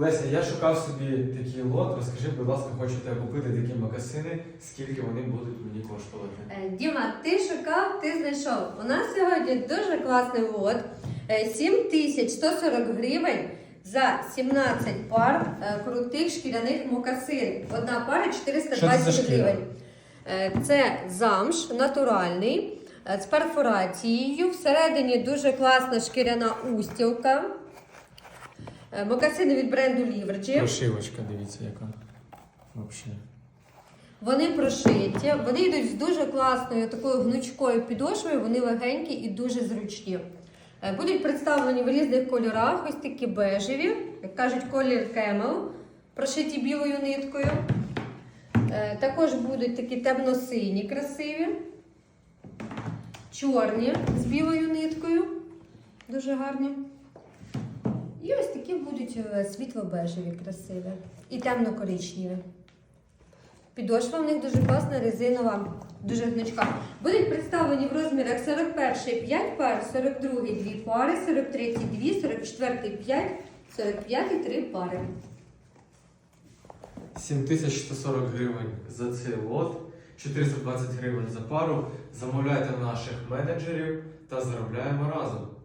Леся, я шукав собі такий лот. Розкажи, будь ласка, хочу тебе купити такі макасини, скільки вони будуть мені коштувати. Е, Діма, ти шукав, ти знайшов. У нас сьогодні дуже класний лот. Е, 7140 гривень за 17 пар е, крутих шкіряних мокасин. Одна пара 420 гривень. Е, Це замш натуральний е, з перфорацією. Всередині дуже класна шкіряна устілка. Е, Мокасини від бренду Ліверджі. Прошивочка, дивіться, яка. Взагалі. Вони прошиті, вони йдуть з дуже класною такою гнучкою підошвою, вони легенькі і дуже зручні. Е, Будуть представлені в різних кольорах, ось такі бежеві, як кажуть, колір кемел, прошиті білою ниткою. Е, Також будуть такі темно-сині, красиві, чорні з білою ниткою, дуже гарні. І ось такі будуть е, світло-бежеві, красиві і темно-коричневі. Підошва в них дуже класна, резинова, дуже гнучка. Будуть представлені в розмірах 41 5 пар, 42 2 пари, 43 2, 44 5, 45 3 пари. 7140 гривень за цей лот, 420 гривень за пару. Замовляйте наших менеджерів та заробляємо разом.